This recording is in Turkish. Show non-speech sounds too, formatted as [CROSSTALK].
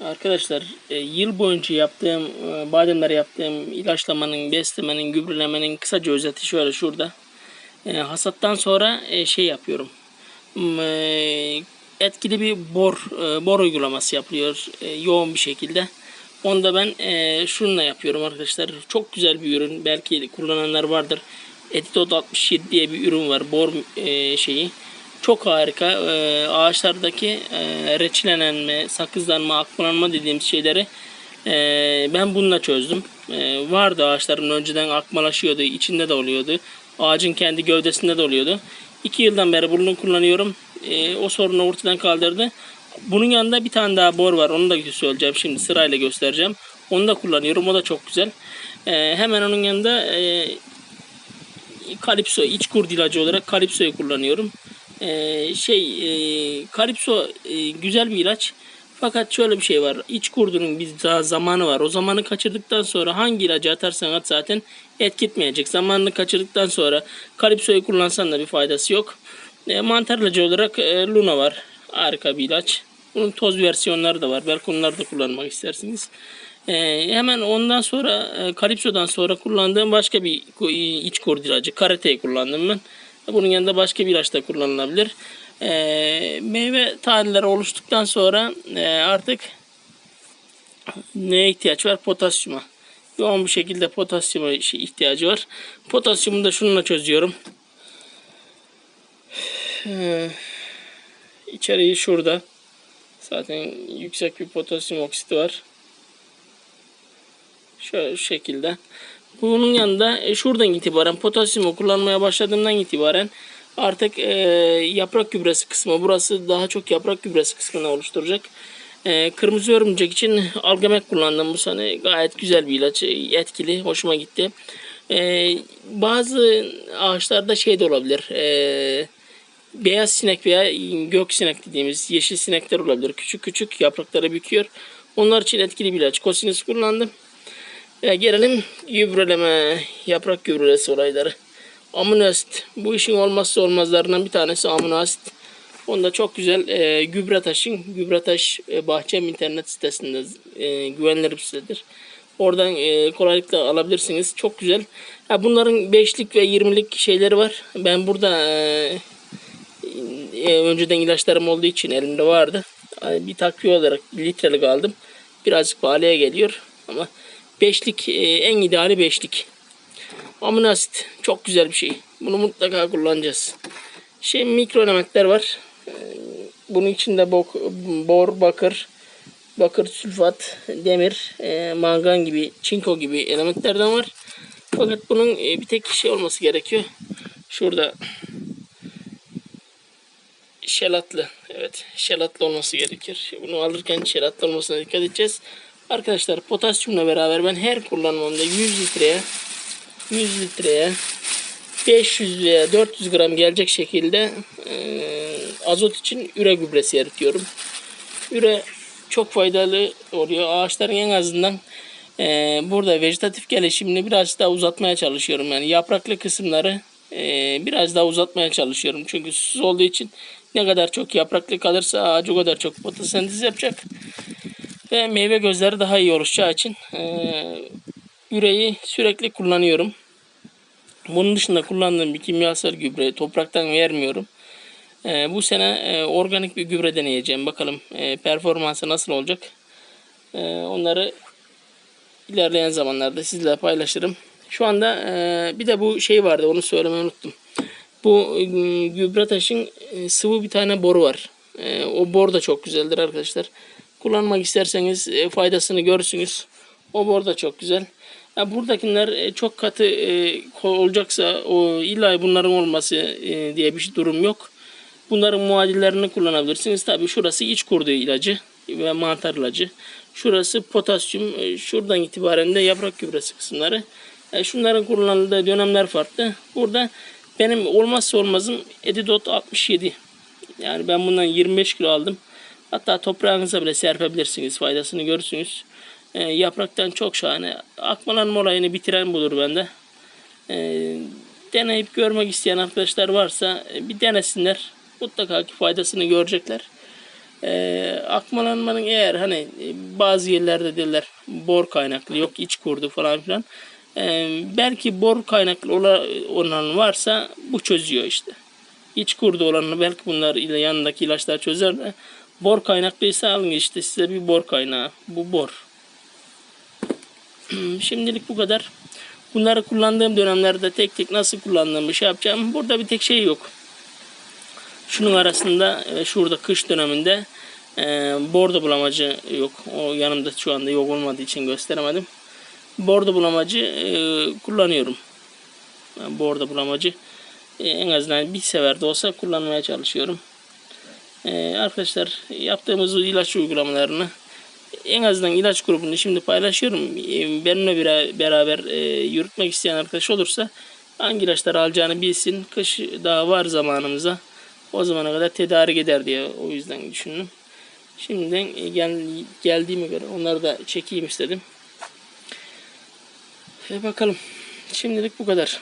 Arkadaşlar e, yıl boyunca yaptığım e, bademlere yaptığım ilaçlamanın, beslemenin, gübrelemenin kısaca özeti şöyle şurada. E, hasattan sonra e, şey yapıyorum. E, etkili bir bor e, bor uygulaması yapılıyor e, yoğun bir şekilde. Onu da ben e, şununla yapıyorum arkadaşlar. Çok güzel bir ürün. Belki kullananlar vardır. Etidot 67 diye bir ürün var. Bor e, şeyi. Çok harika. E, ağaçlardaki e, reçilenenme, sakızlanma, akmalanma dediğimiz şeyleri e, ben bununla çözdüm. E, vardı ağaçların önceden akmalaşıyordu. içinde de oluyordu. Ağacın kendi gövdesinde de oluyordu. İki yıldan beri bunu kullanıyorum. E, o sorunu ortadan kaldırdı. Bunun yanında bir tane daha bor var. Onu da söyleyeceğim şimdi sırayla göstereceğim. Onu da kullanıyorum. O da çok güzel. E, hemen onun yanında e, Kalipso iç kurd ilacı olarak Kalipso'yu kullanıyorum. Ee, şey e, Kalipso e, güzel bir ilaç. Fakat şöyle bir şey var. İç kurdunun bir daha zamanı var. O zamanı kaçırdıktan sonra hangi ilacı atarsan at zaten etkitmeyecek. Zamanını kaçırdıktan sonra Kalipso'yu kullansan da bir faydası yok. E, mantar ilacı olarak e, Luna var. Harika bir ilaç. Bunun toz versiyonları da var. Belki onları da kullanmak istersiniz. Ee, hemen ondan sonra e, Kalipso'dan sonra kullandığım başka bir iç kurd ilacı. Karate'yi kullandım ben. Bunun yanında başka bir ilaç da kullanılabilir. Ee, meyve taneleri oluştuktan sonra e, artık neye ihtiyaç var? Potasyuma. Yoğun bir şekilde potasyuma ihtiyacı var. Potasyumu da şununla çözüyorum. Ee, içeriği şurada. Zaten yüksek bir potasyum oksiti var. Şöyle şu şekilde. Bunun yanında e, şuradan itibaren potasyumu kullanmaya başladığımdan itibaren artık e, yaprak gübresi kısmı burası daha çok yaprak gübresi kısmını oluşturacak. E, kırmızı örümcek için algamek kullandım bu sene. Gayet güzel bir ilaç. e, Etkili. Hoşuma gitti. E, bazı ağaçlarda şey de olabilir. E, beyaz sinek veya gök sinek dediğimiz yeşil sinekler olabilir. Küçük küçük yaprakları büküyor. Onlar için etkili bir ilaç. Kosinus kullandım. E, gelelim gübreleme, yaprak gübrelesi olayları. Amino. Bu işin olmazsa olmazlarından bir tanesi amino. Onda çok güzel e, Gübretaş'ın Gübretaş e, Bahçem internet sitesinde e, güvenilir bir sitedir. Oradan e, kolaylıkla alabilirsiniz. Çok güzel. Ha, bunların 5'lik ve 20'lik şeyleri var. Ben burada e, e, önceden ilaçlarım olduğu için elimde vardı. Yani Bir takviye olarak bir litrelik aldım. Birazcık pahalıya geliyor ama beşlik e, en ideali beşlik. Amino çok güzel bir şey. Bunu mutlaka kullanacağız. Şey mikro elementler var. E, Bunun içinde bok, bor, bakır, bakır sülfat, demir, e, mangan gibi, çinko gibi elementlerden var. Fakat bunun bir tek şey olması gerekiyor. Şurada şelatlı. Evet şelatlı olması gerekir. Bunu alırken şelatlı olmasına dikkat edeceğiz. Arkadaşlar potasyumla beraber ben her kullanmamda 100 litreye 100 litreye 500 veya 400 gram gelecek şekilde e, azot için üre gübresi eritiyorum. Üre çok faydalı oluyor. Ağaçların en azından e, burada vejetatif gelişimini biraz daha uzatmaya çalışıyorum. Yani yapraklı kısımları e, biraz daha uzatmaya çalışıyorum. Çünkü susuz olduğu için ne kadar çok yapraklı kalırsa ağaç o kadar çok fotosentez yapacak. Ve meyve gözleri daha iyi oluşacağı için e, sürekli kullanıyorum. Bunun dışında kullandığım bir kimyasal gübre topraktan vermiyorum. E, bu sene e, organik bir gübre deneyeceğim. Bakalım e, performansı nasıl olacak. E, onları ilerleyen zamanlarda sizlerle paylaşırım. Şu anda e, bir de bu şey vardı onu söylemeyi unuttum. Bu e, gübre taşın e, sıvı bir tane boru var. E, o bor da çok güzeldir arkadaşlar. Kullanmak isterseniz e, faydasını görürsünüz. O bor da çok güzel. Ha, buradakiler e, çok katı e, olacaksa o illa bunların olması diye bir durum yok. Bunların muadillerini kullanabilirsiniz. Tabii şurası iç kurdu ilacı ve mantar ilacı. Şurası potasyum. Şuradan itibaren de yaprak gübresi kısımları. E, Şunların kullanıldığı dönemler farklı. Burada benim olmazsa olmazım Edidot 67. Yani ben bundan 25 kilo aldım. Hatta toprağınıza bile serpebilirsiniz. Faydasını görürsünüz. E, yapraktan çok şahane. Akmalanma olayını bitiren budur bende. E, deneyip görmek isteyen arkadaşlar varsa e, bir denesinler. Mutlaka ki faydasını görecekler. Ee, akmalanmanın eğer hani e, bazı yerlerde derler bor kaynaklı yok iç kurdu falan filan. Ee, belki bor kaynaklı ola- olan varsa bu çözüyor işte. İç kurdu olanını belki bunlar ile yanındaki ilaçlar çözer de bor kaynaklıysa alın işte size bir bor kaynağı. Bu bor. [CLEARS THROAT] Şimdilik bu kadar. Bunları kullandığım dönemlerde tek tek nasıl kullandığımı şey yapacağım. Burada bir tek şey yok. Şunun arasında e, şurada kış döneminde e, bordo bulamacı yok. O yanımda şu anda yok olmadığı için gösteremedim. Bordo bulamacı e, kullanıyorum. Bordo bulamacı en azından bir sefer de olsa kullanmaya çalışıyorum. E, arkadaşlar yaptığımız ilaç uygulamalarını en azından ilaç grubunu şimdi paylaşıyorum. E, Benimle bera- beraber e, yürütmek isteyen arkadaş olursa hangi ilaçları alacağını bilsin. Kış daha var zamanımıza. O zamana kadar tedarik eder diye o yüzden düşündüm. Şimdiden e, gel, geldiğime göre onları da çekeyim istedim. E bakalım. Şimdilik bu kadar.